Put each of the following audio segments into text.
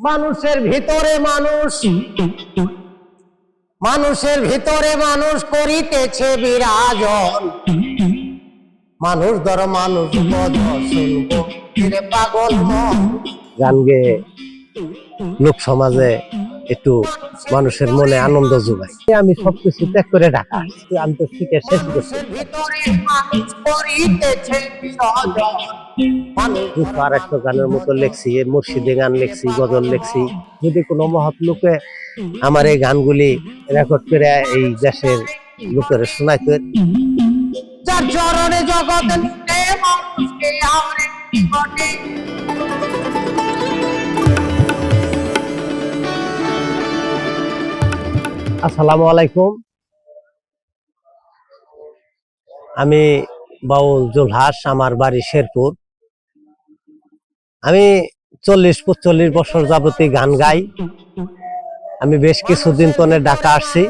মানুষের ভিতরে মানুষ। মানুষের ভিতরে মানুষ করিতেছে বিরাজন। মানুষ ধর মানুষ পাগল গান গেয়ে লোক সমাজে একটু মানুষের মনে আনন্দ যোগাই আমি সবকিছু ত্যাগ করে ঢাকা। আমি তো শিখে শেষ করছি। আর একটা গানের মতো লেখছি মুর্শিদে গান লেখছি গজল লেখছি। যদি কোনো মহৎ লোকে আমার এই গানগুলি রেকর্ড করে এই দেশের লোকের শোনাইতে যার চরণে জগৎ আসসালামু আলাইকুম। আমি বাউল জুলহাস আমার বাড়ি শেরপুর। আমি চল্লিশ পঁচল্লিশ বছর যাবতী গান গাই। আমি বেশ কিছুদিন তনে ঢাকা আসছি।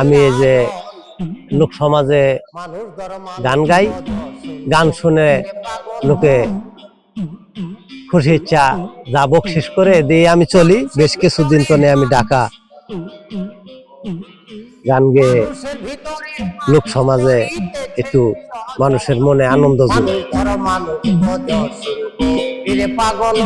আমি এই যে লোক সমাজে গান গাই, গান শুনে লোকে খুশি ইচ্ছা যা বকশিস করে দিয়ে আমি চলি। বেশ কিছুদিন তনে আমি ঢাকা গান গেয়ে লোক সমাজে একটু মানুষের মনে আনন্দ পাগল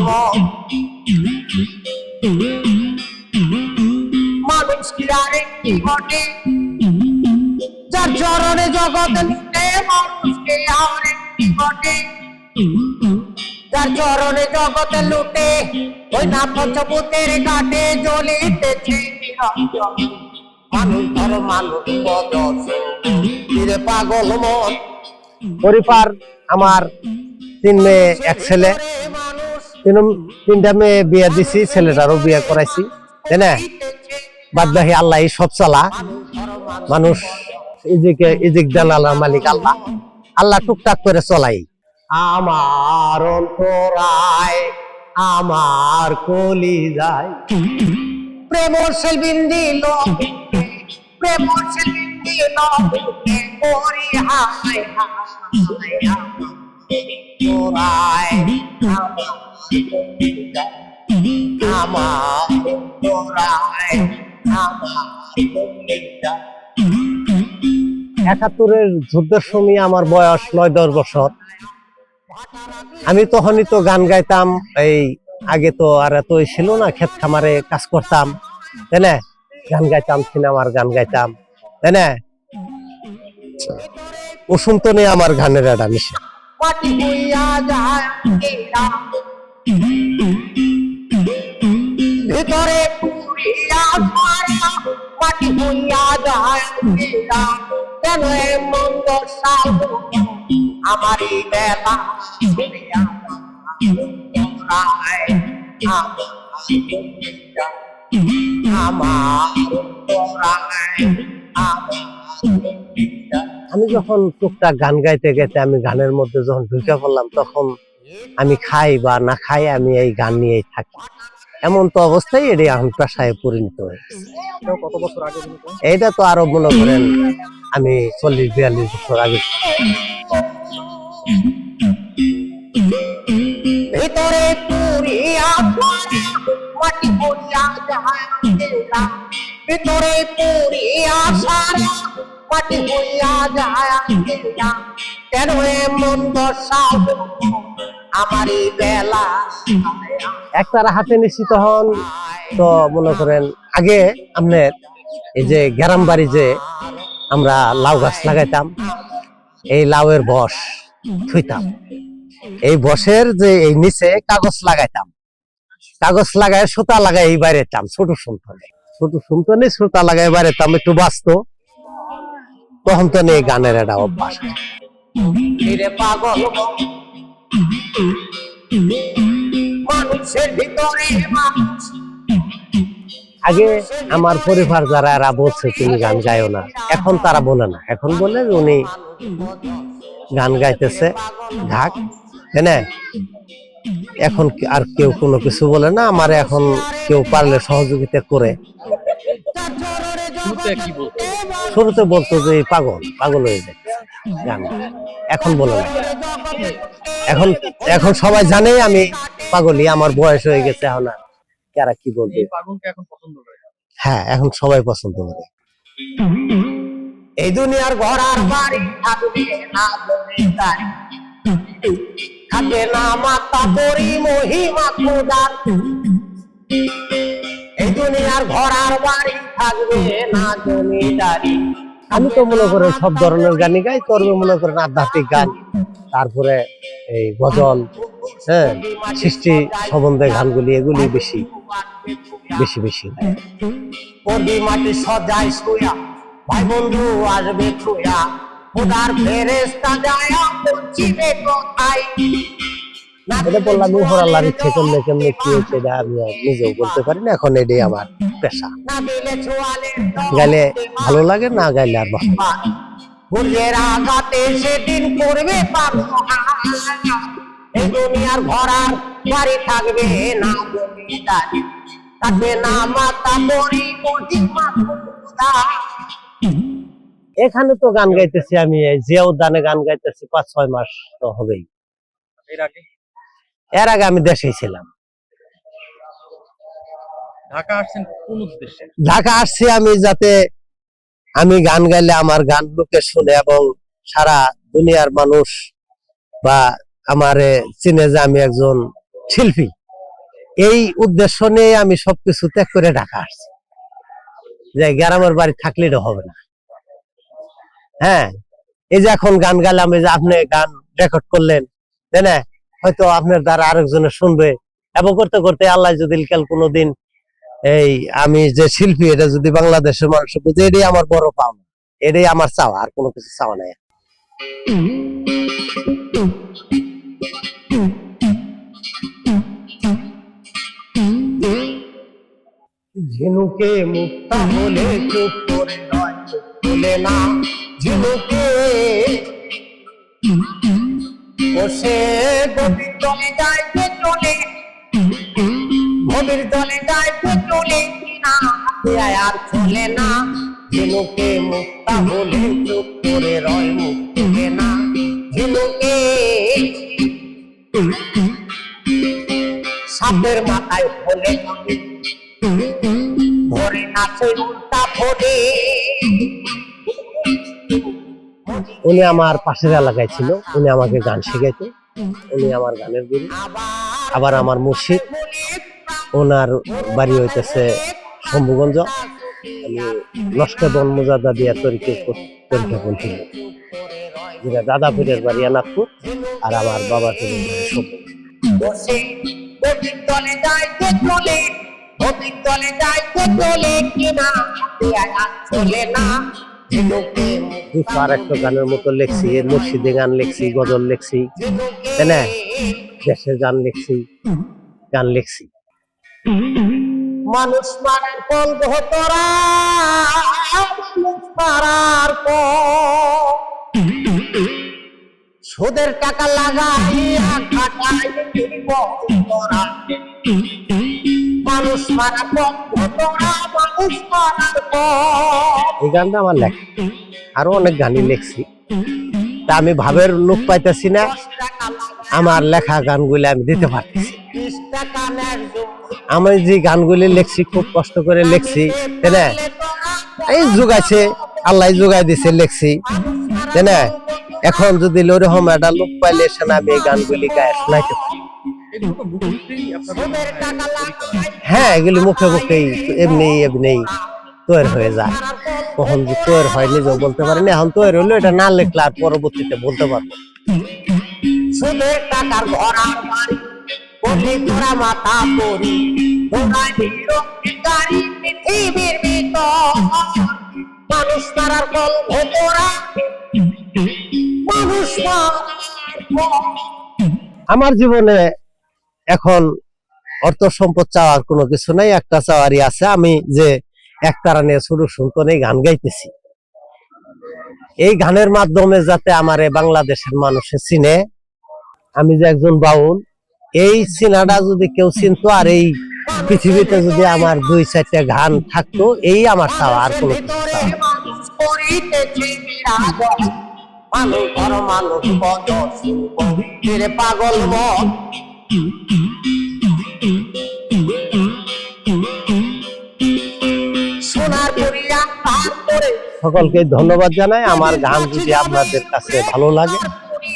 লুটে, ওই না পঞ্চভূতের ঘাটে জ্বলিতেছে মানুষ ধর মানুষ পাগল মন? পরিবার আমার তিন মেয়ে এক ছেলে। তিন তিনটা মেয়ে বিয়ে দিছি ছেলেটারও বিয়ে করাইছি। তাই না বাদ বাকি আল্লাহ সব চালা। মানুষ ইজিকে ইজিক জানালার মালিক আল্লাহ। আল্লাহ টুকটাক করে চলাই। আমার অন্তরায় আমার কলি যায় প্রেম সেলবিন্দি লোকে প্রেম সেলবিন্দি লোকে ওরে হায় হায় আমার তোরায় একাত্তরের যুদ্ধের সময় আমার বয়স নয়, দশ বছর। আমি তখনই তো গান গাইতাম, এই আগে তো আর এত ছিল না, ক্ষেত খামারে কাজ করতাম। তাই না? গান গাইতাম সিনেমার গান গাইতাম তাই না? ওষুন তো নেই আমার গানের একটা মিশে। ভিতরে মাটি হইয়া যায় কেন এ মন্দ আমারই বেলা ফিরিয়া আমি যখন টুকটাক গান গাইতে গাইতে আমি গানের মধ্যে যখন ঢুকে পড়লাম, তখন আমি খাই বা না খাই আমি এই গান নিয়েই থাকি এমন তো অবস্থায় এটি এখন পেশায় পরিণত হয়েছে? এইটা তো আরও মনে করেন, আমি চল্লিশ, বিয়াল্লিশ বছর আগে ভিতরে মাটি পড়িয়া যায় ভিতরে পুরিয়া সারা মাটি কেন আমারই বেলা হাতে নিশ্চিত তখন তো মনে করেন, আগে আপনার এই যে গ্রাম বাড়ি যে আমরা লাউ গাছ লাগাইতাম, এই লাউয়ের বস থুইতাম। এই বসের যে এই নিচে কাগজ লাগাইতাম। কাগজ লাগাই সুতা লাগাই এই বাইরেতাম ছোট সুন্তনে ছোট সুন্তনে সুতা লাগাই বাইরেতাম একটু বাঁচতো। তখন তো নেই গানের একটা অভ্যাস। আগে আমার পরিবার যারা, এরা বলছে, তুমি গান গাইও না। এখন তারা বলে না। এখন বলে উনি গান গাইতেছে। ঢাক না? এখন আর কেউ কোনো কিছু বলে না আমার এখন কেউ পারলে সহযোগিতা করে। শুরুতে বলতো? যে পাগল পাগল হয়ে যায় গান এখন বলে না। এখন এখন সবাই জানে আমি পাগলই আমার বয়স হয়ে গেছে এখন আর। কারা কি বলবে? হ্যাঁ এখন সবাই পছন্দ করে। এই দুনিয়ার ঘর আর বাড়ি থাকবে না মাতা পরি মহিমা খোদার এই দুনিয়ার ঘর আর বাড়ি থাকবে না জমিদারি। আমি তো মনে করেন সব ধরনের গানই গাই মনে করেন আধ্যাত্মিক গান। তারপরে এই গজল হ্যাঁ সৃষ্টি সম্বন্ধে গানগুলি এগুলি বেশি বেশি বেশি। গাই। মাটি সজাই শুয়া ভাই বন্ধু আসবে ছুয়া খোদার ফেরেস্তা যায় পৌঁছিবে কোথায়। এটা বললাম উপর আল্লাহর ইচ্ছে করলে কেমনে কি হয়েছে এটা আমি নিজেও বলতে পারি না এখন এটাই আমার পেশা। গাইলে ভালো লাগে না গাইলে আর ভালো। সূর্যের আঘাতে সেদিন করবে এই দুনিয়ার ভরার বাড়ি থাকবে না জমিদারি থাকবে না মাতা পরি মহিমা খোদা। এখানে তো গান গাইতেছি আমি এই জিয়া উদ্যানে গান গাইতেছি পাঁচ ছয় মাস তো হবেই। এর আগে? আমি দেশেই ছিলাম। ঢাকা আসছেন কোন উদ্দেশ্যে? ঢাকা আসছি আমি যাতে আমি গান গাইলে আমার গান লোকে শুনে এবং সারা দুনিয়ার মানুষ বা আমারে চিনে যে আমি একজন শিল্পী। এই উদ্দেশ্য নিয়ে আমি সবকিছু ত্যাগ করে ঢাকা আসছি। যে গ্রামের বাড়ি থাকলে হবে না। হ্যাঁ এই যে এখন গান গাইলাম, এই যে আপনি গান রেকর্ড করলেন, তাই না? হয়তো আপনার দ্বারা আরেকজনে শুনবে। এবং করতে করতে আল্লাহ যদি কাল কোনোদিন, এই আমি যে শিল্পী, এটা যদি বাংলাদেশের মানুষ বুঝে, এটাই আমার বড় পাওনা। এটাই আমার চাওয়া, আর কোনো কিছু চাওয়া নাই। ঝিনুকে মুক্তা বলে চুপ করে নয় বলে না। ঝিনুকে বসে গভীর দলে যাইতে চলে গভীর দলে চলে কিনা আর চলে না। ঝিনুকে মুক্তা বলে চুপ করে রয় মুক্তি না। ঝিনুকে সাপের মাথায় ফলে ভরে নাচে উল্টা ফোটে উনি আমার পাশের এলাকায় ছিল উনি আমাকে গান শিখাইতো উনি আমার গানের গুরু। আবার আমার মুর্শিদ ওনার বাড়ি হইতেছে শম্ভুগঞ্জ। আমি লস্কর বন মুজাদা দিয়া তরিকে তরিকা বলছিল যেটা দাদা পীরের বাড়ি আনাদপুর আর আমার বাবা পীরের বাড়ি শম্ভু গানের মতো লেখছি মুর্শিদে গান লেখছি, গজল লেখছি, তাই না? গান লেখছি গান লেখছি। মানুষ মারার তোরা? মানুষ মারার সুদের টাকা তোরা মানুষ মারার পর তোরা? এই গানটা আমার লেখা। আরও অনেক গানই লেখছি। তা আমি ভাবের লোক পাইতেছি না। আমার লেখা গানগুলি আমি দিতে পারতেছি। আমি যে গানগুলি লেখছি, খুব কষ্ট করে লেখছি, তাই এই যুগাছে আল্লাহ যুগাই দিছে লেখছি, তাই এখন যদি ওরকম একটা লোক পাইলে সে না আমি এই গানগুলি গায়ে শোনাইতে হ্যাঁ এগুলি মুখে মুখেই এমনি এমনি তৈরি হয়ে যায়। কখন যে তৈরি হয় নিজেও বলতে পারি না এখন তৈরি হলো এটা না লেখলে আর পরবর্তীতে বলতে পারব সুদের টাকার ভরার বাড়ি কোটি তোরা মাথা পরি তোরাই বিরক্তি পৃথিবীর ভিতর মানুষ মারার কল ভোতরা মানুষ আমার জীবনে এখন অর্থ সম্পদ চাওয়ার কোনো কিছু নাই, একটা চাওয়ারই আছে। আমি যে একতারা নিয়ে শুরু শুনতনে গান গাইতেছি। এই গানের মাধ্যমে যাতে আমার বাংলাদেশের মানুষে চিনে, আমি যে একজন বাউল, এই চিনাটা যদি কেউ চিনতো আর এই পৃথিবীতে যদি আমার দুই চারটা গান থাকতো, এই আমার চাওয়া আর কোনো পাগল সকলকে ধন্যবাদ জানাই। আমার গান যদি আপনাদের কাছে ভালো লাগে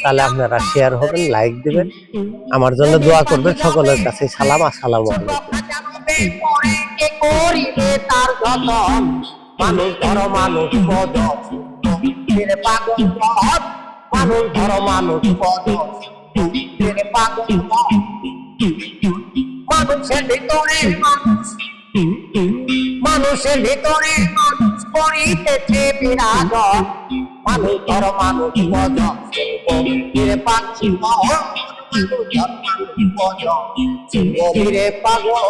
তাহলে আপনারা শেয়ার হবেন লাইক দেবেন। আমার জন্য দোয়া করবেন সকলের কাছে। সালাম আসসালাম মানুষ মানুষ মানুষ মানুষ পাগল পথ মানুষের ভিতরে মানুষ। মানুষের ভিতরে মানুষ করিতেছে বিরাজ মানুষ ধর মানুষ পদ ফিরে পাখি মানুষ পদ ফিরে পাগল।